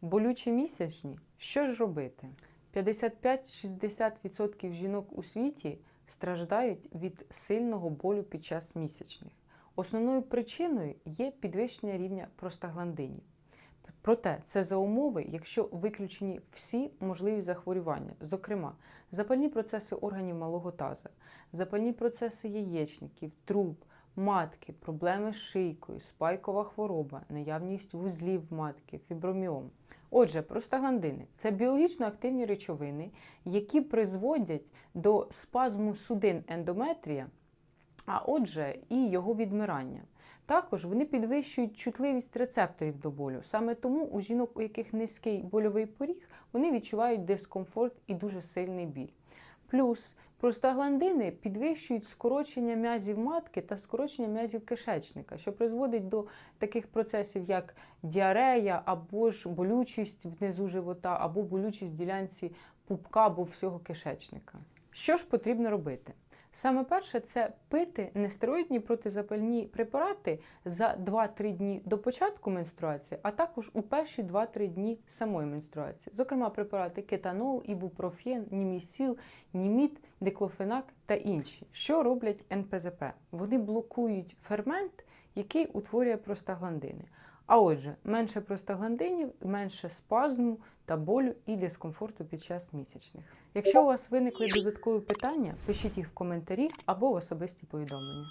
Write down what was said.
Болючі місячні? Що ж робити? 55-60% жінок у світі страждають від сильного болю під час місячних. Основною причиною є підвищення рівня простагландинів. Проте це за умови, якщо виключені всі можливі захворювання, зокрема запальні процеси органів малого таза, запальні процеси яєчників, труб, матки, проблеми з шийкою, спайкова хвороба, наявність вузлів матки, фіброміом. Отже, простагландини це біологічно активні речовини, які призводять до спазму судин ендометрія, а отже, і його відмирання. Також вони підвищують чутливість рецепторів до болю. Саме тому у жінок, у яких низький больовий поріг, вони відчувають дискомфорт і дуже сильний біль. Плюс простагландини підвищують скорочення м'язів матки та скорочення м'язів кишечника, що призводить до таких процесів, як діарея, або ж болючість внизу живота, або болючість в ділянці пупка або всього кишечника. Що ж потрібно робити? Саме перше це пити нестероїдні протизапальні препарати за 2-3 дні до початку менструації, а також у перші 2-3 дні самої менструації. Зокрема, препарати кетанол, ібупрофен, німісіл, німіт, диклофенак та інші. Що роблять НПЗП? Вони блокують фермент, який утворює простагландини. А отже, менше простагландинів, менше спазму та болю і дискомфорту під час місячних. Якщо у вас виникли додаткові питання, пишіть їх в коментарі або в особисті повідомлення.